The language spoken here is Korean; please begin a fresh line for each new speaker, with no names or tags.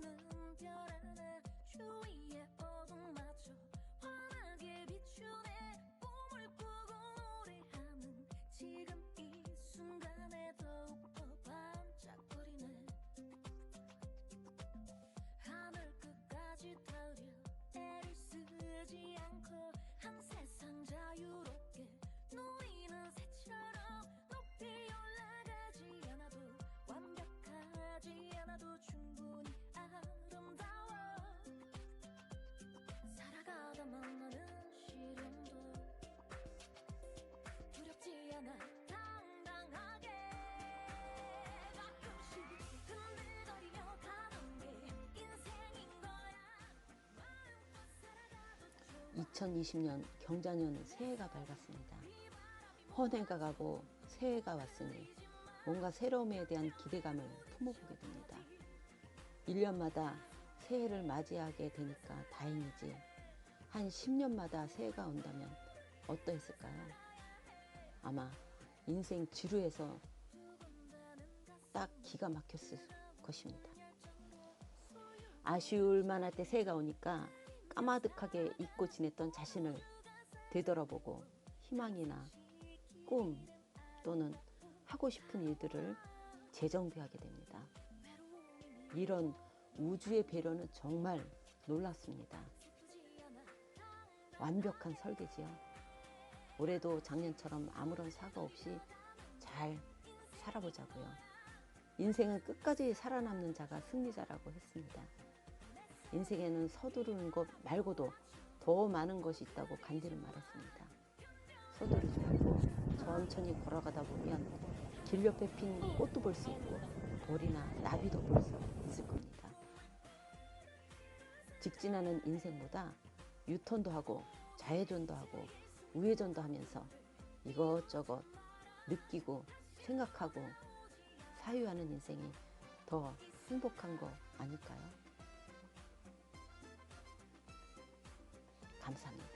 별 하나 주위에 어둠 맞춰 환하게 비추네. 꿈을 꾸고 노래하는 지금 이 순간에 더욱 더 반짝거리네. 하늘 끝까지 닿으려 애를 쓰지 않
2020년 경자년 새해가 밝았습니다. 헌해가 가고 새해가 왔으니 뭔가 새로움에 대한 기대감을 품어보게 됩니다. 1년마다 새해를 맞이하게 되니까 다행이지 한 10년마다 새해가 온다면 어떠했을까요? 아마 인생 지루해서 딱 기가 막혔을 것입니다. 아쉬울 만할 때 새해가 오니까 까마득하게 잊고 지냈던 자신을 되돌아보고 희망이나 꿈 또는 하고 싶은 일들을 재정비하게 됩니다. 이런 우주의 배려는 정말 놀랍습니다. 완벽한 설계지요. 올해도 작년처럼 아무런 사고 없이 잘 살아보자고요. 인생은 끝까지 살아남는 자가 승리자라고 했습니다. 인생에는 서두르는 것 말고도 더 많은 것이 있다고 간디는 말했습니다. 서두르지 말고 천천히 걸어가다 보면 길 옆에 핀 꽃도 볼 수 있고 돌이나 나비도 볼 수 있을 겁니다. 직진하는 인생보다 유턴도 하고 좌회전도 하고 우회전도 하면서 이것저것 느끼고 생각하고 사유하는 인생이 더 행복한 거 아닐까요? 감사합니다.